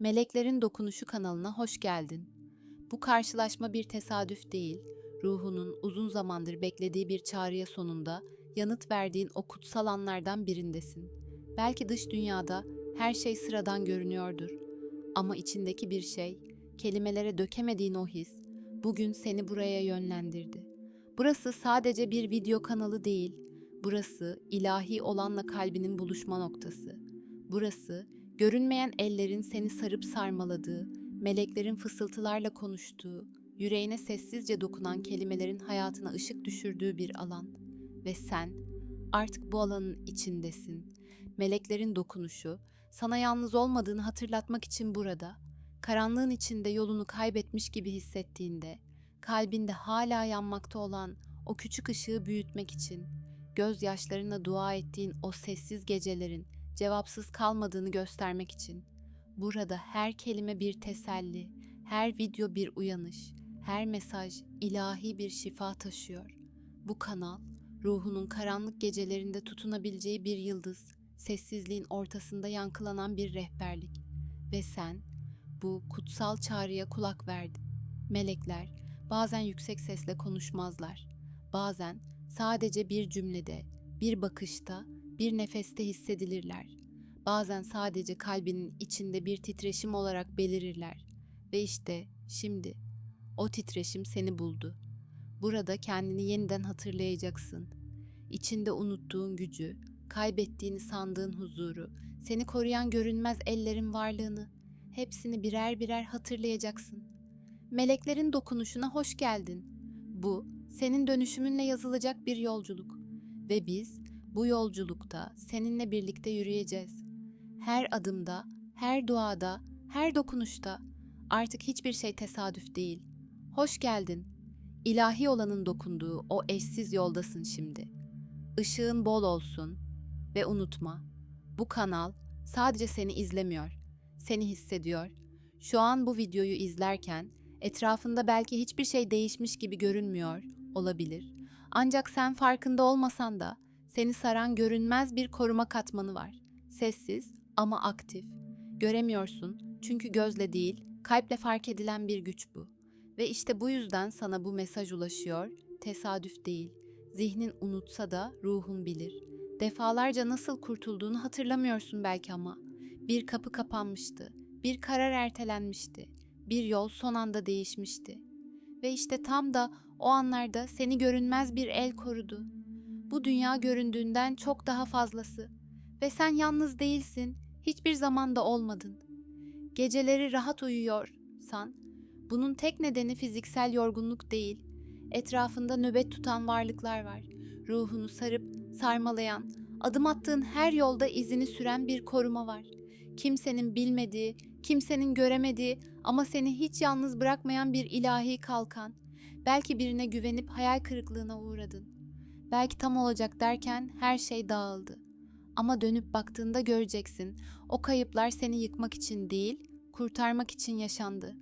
Meleklerin Dokunuşu kanalına hoş geldin. Bu karşılaşma bir tesadüf değil, ruhunun uzun zamandır beklediği bir çağrıya sonunda yanıt verdiğin o kutsal anlardan birindesin. Belki dış dünyada her şey sıradan görünüyordur ama içindeki bir şey, kelimelere dökemediğin o his, bugün seni buraya yönlendirdi. Burası sadece bir video kanalı değil, burası ilahi olanla kalbinin buluşma noktası. Burası görünmeyen ellerin seni sarıp sarmaladığı, meleklerin fısıltılarla konuştuğu, yüreğine sessizce dokunan kelimelerin hayatına ışık düşürdüğü bir alan. Ve sen artık bu alanın içindesin. Meleklerin dokunuşu sana yalnız olmadığını hatırlatmak için burada. Karanlığın içinde yolunu kaybetmiş gibi hissettiğinde, kalbinde hala yanmakta olan o küçük ışığı büyütmek için, gözyaşlarına dua ettiğin o sessiz gecelerin cevapsız kalmadığını göstermek için. Burada her kelime bir teselli, her video bir uyanış, her mesaj ilahi bir şifa taşıyor. Bu kanal, ruhunun karanlık gecelerinde tutunabileceği bir yıldız, sessizliğin ortasında yankılanan bir rehberlik. Ve sen bu kutsal çağrıya kulak verdin. Melekler bazen yüksek sesle konuşmazlar. Bazen sadece bir cümlede, bir bakışta, bir nefeste hissedilirler. Bazen sadece kalbinin içinde bir titreşim olarak belirirler. Ve işte şimdi o titreşim seni buldu. Burada kendini yeniden hatırlayacaksın. İçinde unuttuğun gücü, kaybettiğini sandığın huzuru, seni koruyan görünmez ellerin varlığını, hepsini birer birer hatırlayacaksın. Meleklerin dokunuşuna hoş geldin. Bu, senin dönüşümünle yazılacak bir yolculuk. Ve biz bu yolculukta seninle birlikte yürüyeceğiz. Her adımda, her duada, her dokunuşta artık hiçbir şey tesadüf değil. Hoş geldin. İlahi olanın dokunduğu o eşsiz yoldasın şimdi. Işığın bol olsun ve unutma. Bu kanal sadece seni izlemiyor, seni hissediyor. Şu an bu videoyu izlerken etrafında belki hiçbir şey değişmiş gibi görünmüyor olabilir. Ancak sen farkında olmasan da seni saran görünmez bir koruma katmanı var. Sessiz ama aktif. Göremiyorsun çünkü gözle değil, kalple fark edilen bir güç bu. Ve işte bu yüzden sana bu mesaj ulaşıyor, tesadüf değil. Zihnin unutsa da ruhun bilir. Defalarca nasıl kurtulduğunu hatırlamıyorsun belki ama. Bir kapı kapanmıştı, bir karar ertelenmişti, bir yol son anda değişmişti. Ve işte tam da o anlarda seni görünmez bir el korudu. Bu dünya göründüğünden çok daha fazlası. Ve sen yalnız değilsin, hiçbir zamanda olmadın. Geceleri rahat uyuyorsan, bunun tek nedeni fiziksel yorgunluk değil. Etrafında nöbet tutan varlıklar var. Ruhunu sarıp sarmalayan, adım attığın her yolda izini süren bir koruma var. Kimsenin bilmediği, kimsenin göremediği ama seni hiç yalnız bırakmayan bir ilahi kalkan. Belki birine güvenip hayal kırıklığına uğradın. Belki tam olacak derken her şey dağıldı. Ama dönüp baktığında göreceksin. O kayıplar seni yıkmak için değil, kurtarmak için yaşandı.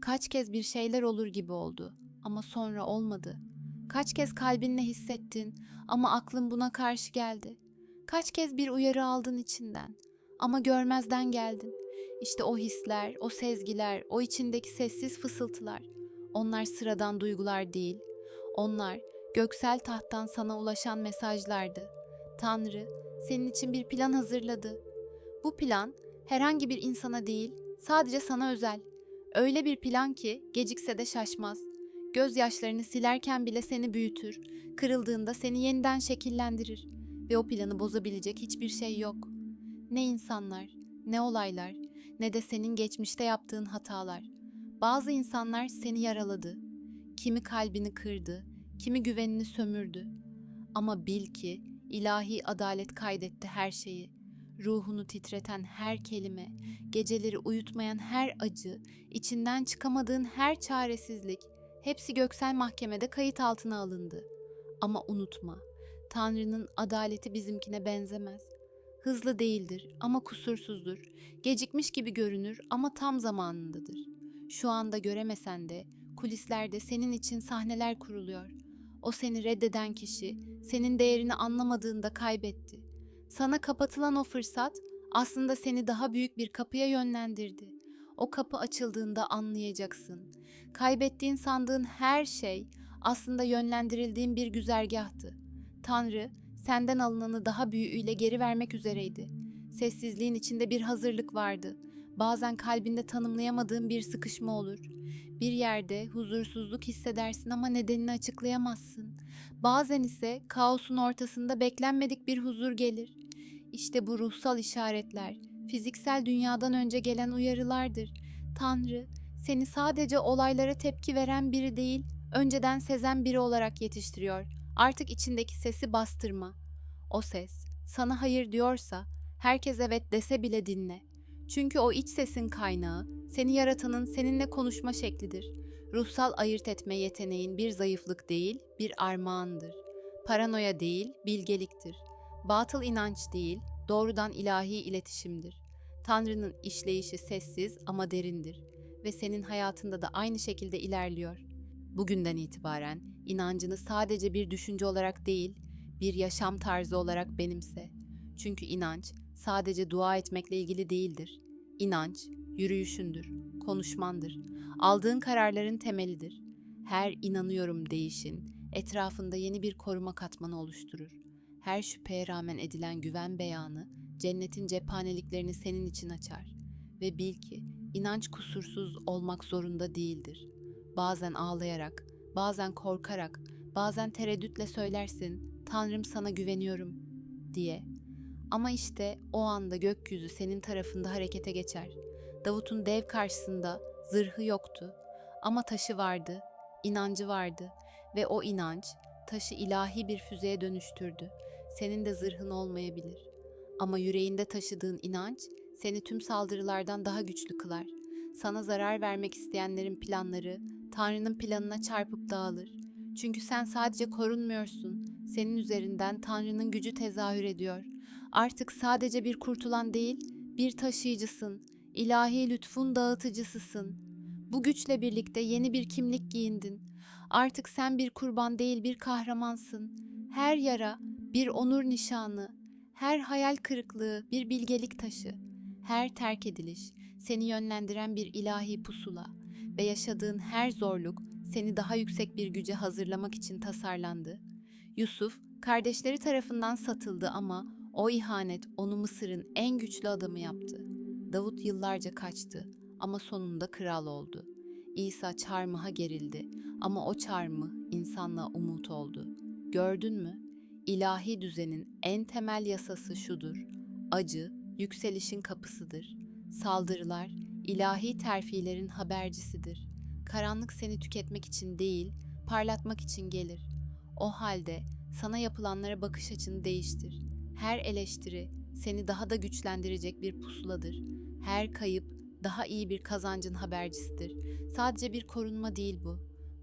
Kaç kez bir şeyler olur gibi oldu ama sonra olmadı. Kaç kez kalbinle hissettin ama aklın buna karşı geldi. Kaç kez bir uyarı aldın içinden ama görmezden geldin. İşte o hisler, o sezgiler, o içindeki sessiz fısıltılar. Onlar sıradan duygular değil. Onlar göksel tahttan sana ulaşan mesajlardı. Tanrı senin için bir plan hazırladı. Bu plan herhangi bir insana değil, sadece sana özel. Öyle bir plan ki gecikse de şaşmaz. Gözyaşlarını silerken bile seni büyütür, kırıldığında seni yeniden şekillendirir ve o planı bozabilecek hiçbir şey yok. Ne insanlar, ne olaylar, ne de senin geçmişte yaptığın hatalar. Bazı insanlar seni yaraladı. Kimi kalbini kırdı, kimi güvenini sömürdü. Ama bil ki ilahi adalet kaydetti her şeyi. Ruhunu titreten her kelime, geceleri uyutmayan her acı, içinden çıkamadığın her çaresizlik, hepsi göksel mahkemede kayıt altına alındı. Ama unutma, Tanrı'nın adaleti bizimkine benzemez. Hızlı değildir ama kusursuzdur. Gecikmiş gibi görünür ama tam zamanındadır. Şu anda göremesen de kulislerde senin için sahneler kuruluyor. O seni reddeden kişi senin değerini anlamadığında kaybetti. Sana kapatılan o fırsat aslında seni daha büyük bir kapıya yönlendirdi. O kapı açıldığında anlayacaksın. Kaybettiğin sandığın her şey aslında yönlendirildiğin bir güzergahtı. Tanrı senden alınanı daha büyüğüyle geri vermek üzereydi. Sessizliğin içinde bir hazırlık vardı. Bazen kalbinde tanımlayamadığın bir sıkışma olur. Bir yerde huzursuzluk hissedersin ama nedenini açıklayamazsın. Bazen ise kaosun ortasında beklenmedik bir huzur gelir. İşte bu ruhsal işaretler, fiziksel dünyadan önce gelen uyarılardır. Tanrı, seni sadece olaylara tepki veren biri değil, önceden sezen biri olarak yetiştiriyor. Artık içindeki sesi bastırma. O ses, sana hayır diyorsa, herkes evet dese bile dinle. Çünkü o iç sesin kaynağı, seni yaratanın seninle konuşma şeklidir. Ruhsal ayırt etme yeteneğin bir zayıflık değil, bir armağandır. Paranoya değil, bilgeliktir. Batıl inanç değil, doğrudan ilahi iletişimdir. Tanrı'nın işleyişi sessiz ama derindir ve senin hayatında da aynı şekilde ilerliyor. Bugünden itibaren inancını sadece bir düşünce olarak değil, bir yaşam tarzı olarak benimse. Çünkü inanç sadece dua etmekle ilgili değildir. İnanç yürüyüşündür, konuşmandır, aldığın kararların temelidir. Her inanıyorum değişin etrafında yeni bir koruma katmanı oluşturur. Her şüpheye rağmen edilen güven beyanı cennetin cephaneliklerini senin için açar ve bil ki inanç kusursuz olmak zorunda değildir. Bazen ağlayarak, bazen korkarak, bazen tereddütle söylersin, Tanrım sana güveniyorum diye. Ama işte o anda gökyüzü senin tarafında harekete geçer. Davut'un dev karşısında zırhı yoktu ama taşı vardı, inancı vardı ve o inanç taşı ilahi bir füzeye dönüştürdü. Senin de zırhın olmayabilir. Ama yüreğinde taşıdığın inanç seni tüm saldırılardan daha güçlü kılar. Sana zarar vermek isteyenlerin planları Tanrı'nın planına çarpıp dağılır. Çünkü sen sadece korunmuyorsun. Senin üzerinden Tanrı'nın gücü tezahür ediyor. Artık sadece bir kurtulan değil, bir taşıyıcısın. İlahi lütfun dağıtıcısısın. Bu güçle birlikte yeni bir kimlik giyindin. Artık sen bir kurban değil bir kahramansın. Her yara bir onur nişanı, her hayal kırıklığı bir bilgelik taşı, her terk ediliş seni yönlendiren bir ilahi pusula ve yaşadığın her zorluk seni daha yüksek bir güce hazırlamak için tasarlandı. Yusuf kardeşleri tarafından satıldı ama o ihanet onu Mısır'ın en güçlü adamı yaptı. Davut yıllarca kaçtı ama sonunda kral oldu. İsa çarmıha gerildi ama o çarmıh insanlığa umut oldu. Gördün mü? İlahi düzenin en temel yasası şudur. Acı, yükselişin kapısıdır. Saldırılar, ilahi terfilerin habercisidir. Karanlık seni tüketmek için değil, parlatmak için gelir. O halde sana yapılanlara bakış açını değiştir. Her eleştiri seni daha da güçlendirecek bir pusuladır. Her kayıp daha iyi bir kazancın habercisidir. Sadece bir korunma değil bu.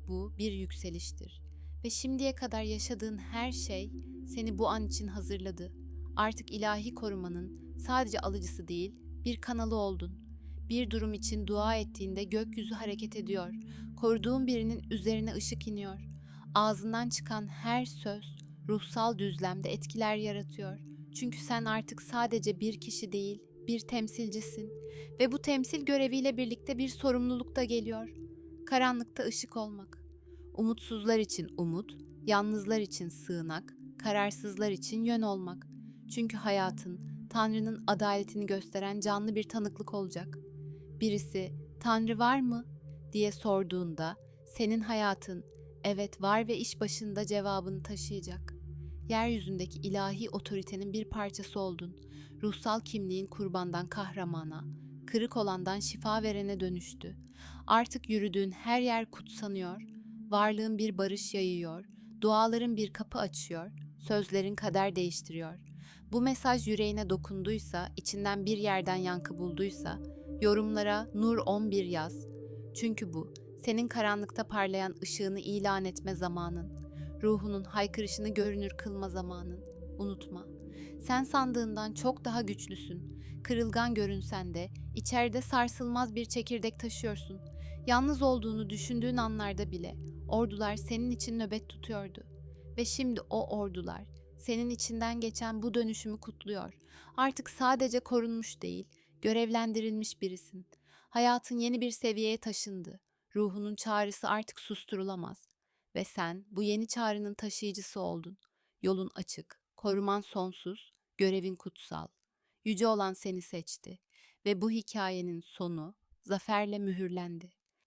Bu bir yükseliştir. Ve şimdiye kadar yaşadığın her şey seni bu an için hazırladı. Artık ilahi korumanın sadece alıcısı değil, bir kanalı oldun. Bir durum için dua ettiğinde gökyüzü hareket ediyor. Koruduğun birinin üzerine ışık iniyor. Ağzından çıkan her söz ruhsal düzlemde etkiler yaratıyor. Çünkü sen artık sadece bir kişi değil, bir temsilcisin ve bu temsil göreviyle birlikte bir sorumluluk da geliyor. Karanlıkta ışık olmak. Umutsuzlar için umut, yalnızlar için sığınak, kararsızlar için yön olmak. Çünkü hayatın Tanrı'nın adaletini gösteren canlı bir tanıklık olacak. Birisi "Tanrı var mı?" diye sorduğunda senin hayatın "Evet var ve iş başında" cevabını taşıyacak. Yeryüzündeki ilahi otoritenin bir parçası oldun. Ruhsal kimliğin kurbandan kahramana, kırık olandan şifa verene dönüştü. Artık yürüdüğün her yer kutsanıyor, varlığın bir barış yayıyor, duaların bir kapı açıyor, sözlerin kader değiştiriyor. Bu mesaj yüreğine dokunduysa, içinden bir yerden yankı bulduysa, yorumlara Nur 11 yaz. Çünkü bu, senin karanlıkta parlayan ışığını ilan etme zamanın. Ruhunun haykırışını görünür kılma zamanın. Unutma. Sen sandığından çok daha güçlüsün. Kırılgan görünsen de içeride sarsılmaz bir çekirdek taşıyorsun. Yalnız olduğunu düşündüğün anlarda bile ordular senin için nöbet tutuyordu. Ve şimdi o ordular senin içinden geçen bu dönüşümü kutluyor. Artık sadece korunmuş değil, görevlendirilmiş birisin. Hayatın yeni bir seviyeye taşındı. Ruhunun çağrısı artık susturulamaz. Ve sen bu yeni çağrının taşıyıcısı oldun. Yolun açık, koruman sonsuz, görevin kutsal. Yüce olan seni seçti ve bu hikayenin sonu zaferle mühürlendi.